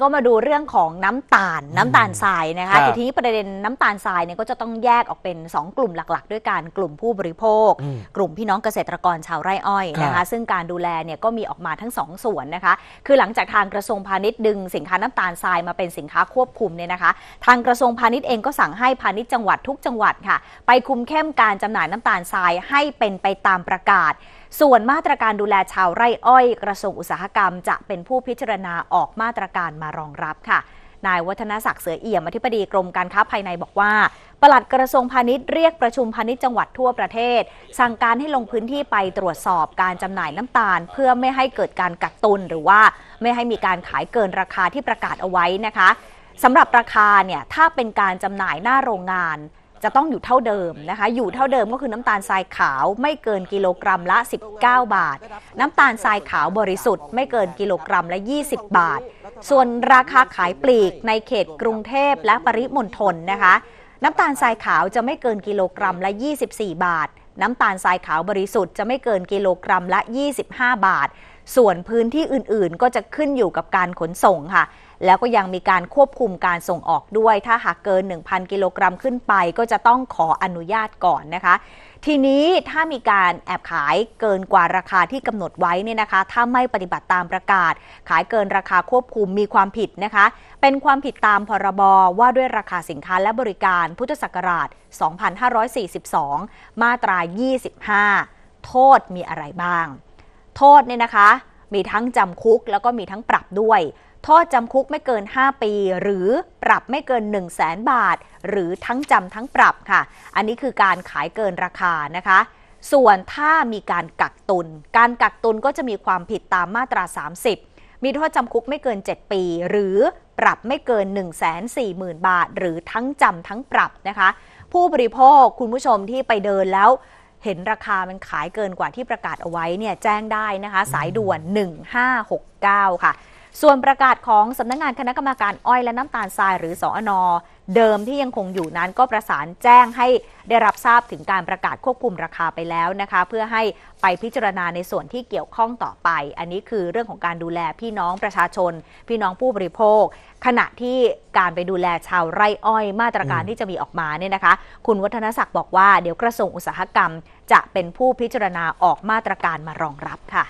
ก็มาดูเรื่องของน้ำตาล น้ำตาลทรายนะคะครับทีนี้ประเด็นน้ำตาลทรายเนี่ยก็จะต้องแยกออกเป็น 2 กลุ่มหลัก ๆ ด้วยกันกลุ่มผู้บริโภคอืมกลุ่มพี่น้องเกษตรกรชาวไร่อ้อยนะครัคะบซึ่งการดูแลเนี่ยก็มีออกมาทั้งสองส่วนนะคะ คือหลังจากทางกระทรวงพาณิชย์ดึงสินค้าน้ำตาลทรายมาเป็นสินค้าควบคุมเนี่ยนะคะ ทางกระทรวงพาณิชย์เองก็สั่งให้พาณิชย์จังหวัดทุกจังหวัดค่ะ ไปคุมเข้มการจำหน่ายน้ำตาลทรายให้เป็นไปตามประกาศ ส่วนมาตรการดูแลชาวไร่อ้อย กระทรวงอุตสาหกรรม จะเป็นผู้พิจารณาออกมาตรการมารองรับค่ะนายวัฒนศักดิ์เสือเอี่ยมอธิบดีกรมการค้าภายในบอกว่าปลัดกระทรวงพาณิชย์เรียกประชุมพาณิชย์จังหวัดทั่วประเทศ สั่งการให้ลงพื้นที่ไปตรวจสอบการจำหน่ายน้ำตาล เพื่อไม่ให้เกิดการกักตุนหรือว่าไม่ให้มีการขายเกินราคาที่ประกาศเอาไว้นะคะสำหรับราคาเนี่ยถ้าเป็นการจำหน่ายหน้าโรงงาน จะต้องอยู่เท่าเดิมนะคะ อยู่เท่าเดิมก็คือน้ำตาลทรายขาวไม่เกินกิโลกรัมละ 19 บาท น้ำตาลทรายขาวบริสุทธิ์ไม่เกินกิโลกรัมละ 20 บาท ส่วนราคาขายปลีกในเขตกรุงเทพและปริมณฑลนะคะ น้ำตาลทรายขาวจะไม่เกินกิโลกรัมละ 24 บาท น้ำตาลทรายขาวบริสุทธิ์จะไม่เกินกิโลกรัมละ 25 บาท ส่วนพื้นที่อื่นๆ ก็จะขึ้นอยู่กับการขนส่งค่ะ แล้วก็ยังมีการควบคุมการส่งออกด้วย ถ้าหากเกิน 1,000 กิโลกรัมขึ้นไป ก็จะต้องขออนุญาตก่อนนะคะ ทีนี้ถ้ามีการแอบขายเกินกว่าราคาที่กำหนดไว้เนี่ยนะคะ ถ้าไม่ปฏิบัติตามประกาศ ขายเกินราคาควบคุมมีความผิดนะคะ เป็นความผิดตามพรบว่าด้วยราคาสินค้าและบริการพุทธศักราช 2542 มาตรา 25 โทษมีอะไรบ้าง โทษเนี่ยนะคะ มีทั้งจำคุกแล้วก็มีทั้งปรับด้วย โทษจำคุกไม่เกิน 5 ปี หรือปรับไม่เกิน 1 0 0 0 0แสนบาท หรือทั้งจำทั้งปรับค่ะ อันนี้คือการขายเกินราคานะคะส่วนถ้ามีการกักตุน การกักตุนก็จะมีความผิดตามมาตรา 30 มีโทษจำคุกไม่เกิน 7 ปี หรือปรับไม่เกิน 1 4 0 0 0 0 บาท หรือทั้งจำทั้งปรับนะคะ ผู้บริโภคคุณผู้ชมที่ไปเดินแล้ว เห็นราคามันขายเกินกว่าที่ประกาศเอาไว้เนี่ยแจ้งได้นะคะ สายด่วน 1569 ค่ะ ส่วนประกาศของสำนักงานคณะกรรมการอ้อยและน้ำตาลทรายหรือสอนอเดิมที่ยังคงอยู่นั้นก็ประสานแจ้งให้ได้รับทราบถึงการประกาศควบคุมราคาไปแล้วนะคะ เพื่อให้ไปพิจารณาในส่วนที่เกี่ยวข้องต่อไป อันนี้คือเรื่องของการดูแลพี่น้องประชาชน พี่น้องผู้บริโภค ขณะที่การไปดูแลชาวไร่อ้อยมาตรการที่จะมีออกมาเนี่ยนะคะ คุณวัฒนศักดิ์บอกว่าเดี๋ยวกระทรวงอุตสาหกรรม จะเป็นผู้พิจารณาออกมาตรการมารองรับค่ะ